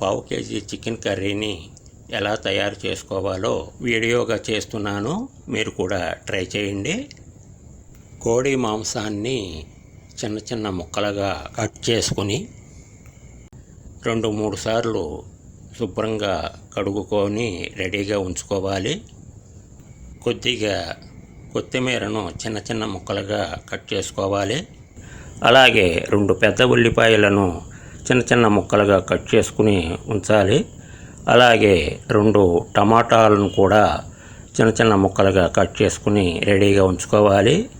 పావు KG chicken కర్రీని ఎలా తయారు చేసుకోవాలో వీడియోగా చేస్తున్నాను. మీరు కూడా ట్రై చేయండి. కోడి మాంసాన్ని చిన్న చిన్న ముక్కలుగా కట్ చేసుకుని రెండు మూడు సార్లు శుభ్రంగా కడుగుకొని రెడీగా ఉంచుకోవాలి. కొద్దిగా కొత్తిమీరను చిన్న చిన్న ముక్కలుగా కట్ చేసుకోవాలి. అలాగే రెండు పెద్ద ఉల్లిపాయలను చిన్న చిన్న ముక్కలుగా కట్ చేసుకుని ఉంచాలి. అలాగే రెండు టమాటాలను కూడా చిన్న చిన్న ముక్కలుగా కట్ చేసుకుని రెడీగా ఉంచుకోవాలి.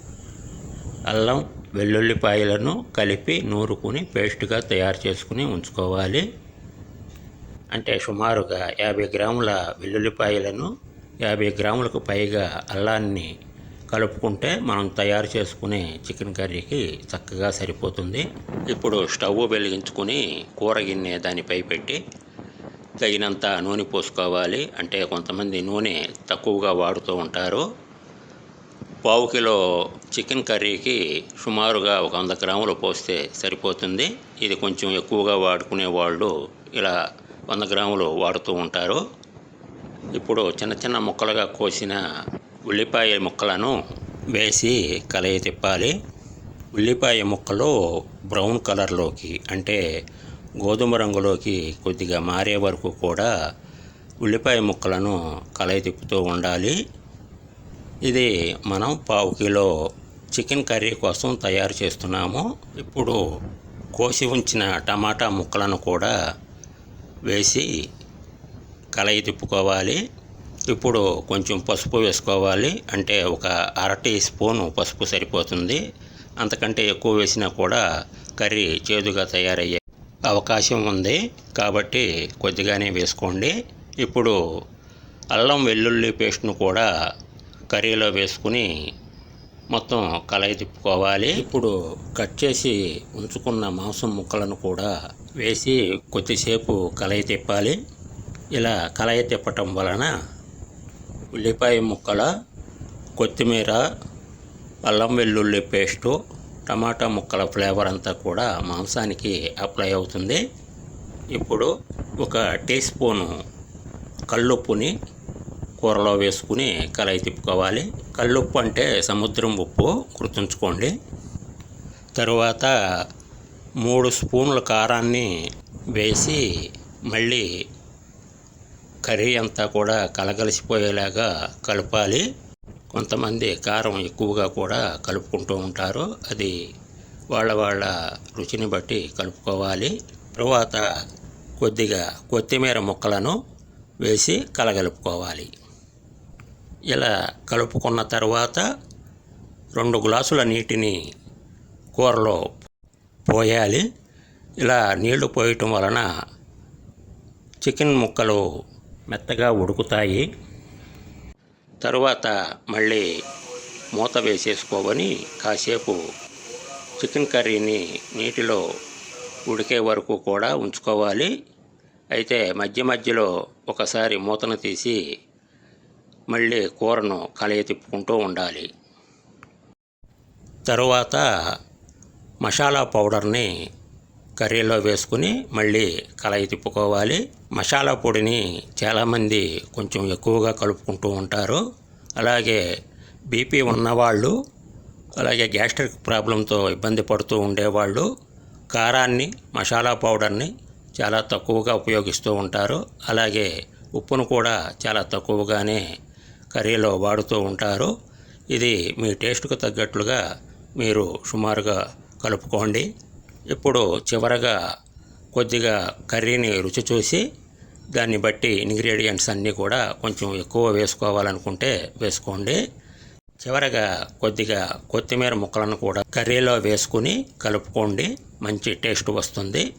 అల్లం వెల్లుల్లిపాయలను కలిపి నూరుకుని పేస్ట్గా తయారు చేసుకుని ఉంచుకోవాలి. అంటే సుమారుగా యాభై గ్రాముల వెల్లుల్లిపాయలను యాభై గ్రాములకు పైగా అల్లాన్ని కలుపుకుంటే మనం తయారు చేసుకునే చికెన్ కర్రీకి చక్కగా సరిపోతుంది. ఇప్పుడు స్టవ్ వెలిగించుకుని కూర గిన్నె దానిపై పెట్టి తగినంత నూనె పోసుకోవాలి. అంటే కొంతమంది నూనె తక్కువగా వాడుతూ ఉంటారు. పావు కిలో చికెన్ కర్రీకి సుమారుగా ఒక వంద గ్రాములు పోస్తే సరిపోతుంది. ఇది కొంచెం ఎక్కువగా వాడుకునే వాళ్ళు ఇలా వంద గ్రాములు వాడుతూ ఉంటారు. ఇప్పుడు చిన్న చిన్న ముక్కలుగా కోసిన ఉల్లిపాయ ముక్కలను వేసి కలయి తిప్పాలి. ఉల్లిపాయ ముక్కలు బ్రౌన్ కలర్లోకి అంటే గోధుమ రంగులోకి కొద్దిగా మారే వరకు కూడా ఉల్లిపాయ ముక్కలను కలయి తిప్పుతూ ఉండాలి. ఇది మనం పావు కిలో చికెన్ కర్రీ కోసం తయారు చేస్తున్నాము. ఇప్పుడు కోసి ఉంచిన టమాటా ముక్కలను కూడా వేసి కలయి తిప్పుకోవాలి. ఇప్పుడు కొంచెం పసుపు వేసుకోవాలి. అంటే ఒక అర టీ స్పూను పసుపు సరిపోతుంది. అంతకంటే ఎక్కువ వేసినా కూడా కర్రీ చేదుగా తయారయ్యే అవకాశం ఉంది. కాబట్టి కొద్దిగానే వేసుకోండి. ఇప్పుడు అల్లం వెల్లుల్లి పేస్ట్ను కూడా కర్రీలో వేసుకుని మొత్తం కలయి తిప్పుకోవాలి. ఇప్పుడు కట్ చేసి ఉంచుకున్న మాంసం ముక్కలను కూడా వేసి కొద్దిసేపు కలయి తిప్పాలి. ఇలా కలయి తిప్పటం వలన ఉల్లిపాయ ముక్కల కొత్తిమీర అల్లం వెల్లుల్లి పేస్టు టమాటా ముక్కల ఫ్లేవర్ అంతా కూడా మాంసానికి అప్లై అవుతుంది. ఇప్పుడు ఒక టీ స్పూను కల్లుప్పుని కూరలో వేసుకుని కలయి తిప్పుకోవాలి. కల్లుప్పు అంటే సముద్రం ఉప్పు గుర్తుంచుకోండి. తరువాత మూడు స్పూన్ల కారాన్ని వేసి మళ్ళీ కర్రీ అంతా కూడా కలగలిసిపోయేలాగా కలపాలి. కొంతమంది కారం ఎక్కువగా కూడా కలుపుకుంటూ ఉంటారు. అది వాళ్ళ వాళ్ళ రుచిని బట్టి కలుపుకోవాలి. తరువాత కొద్దిగా కొత్తిమీర ముక్కలను వేసి కలగలుపుకోవాలి. ఇలా కలుపుకున్న తర్వాత రెండు గ్లాసుల నీటిని కూరలో పోయాలి. ఇలా నీళ్ళు పోయటం వలన చికెన్ ముక్కలు మెత్తగా ఉడుకుతాయి. తరువాత మళ్ళీ మూత వేసేసుకోవని కాసేపు చికెన్ కర్రీని నీటిలో ఉడికే వరకు కూడా ఉంచుకోవాలి. అయితే మధ్య మధ్యలో ఒకసారి మూతను తీసి మళ్ళీ కూరను కలయి తిప్పుకుంటూ ఉండాలి. తరువాత మసాలా పౌడర్ని కర్రీలో వేసుకుని మళ్ళీ కలయి తిప్పుకోవాలి. మసాలా పొడిని చాలామంది కొంచెం ఎక్కువగా కలుపుకుంటూ ఉంటారు. అలాగే బీపీ ఉన్నవాళ్ళు అలాగే గ్యాస్ట్రిక్ ప్రాబ్లంతో ఇబ్బంది పడుతూ ఉండేవాళ్ళు కారాన్ని మసాలా పౌడర్ని చాలా తక్కువగా ఉపయోగిస్తూ ఉంటారు. అలాగే ఉప్పును కూడా చాలా తక్కువగానే కర్రీలో వాడుతూ ఉంటారు. ఇది మీ టేస్ట్కు తగ్గట్లుగా మీరు సుమారుగా కలుపుకోండి. ఇప్పుడు చివరగా కొద్దిగా కర్రీని రుచి చూసి దాన్ని బట్టి ఇంగ్రీడియంట్స్ అన్నీ కూడా కొంచెం ఎక్కువ వేసుకోవాలనుకుంటే వేసుకోండి. చివరగా కొద్దిగా కొత్తిమీర ముక్కలను కూడా కర్రీలో వేసుకుని కలుపుకోండి. మంచి టేస్ట్ వస్తుంది.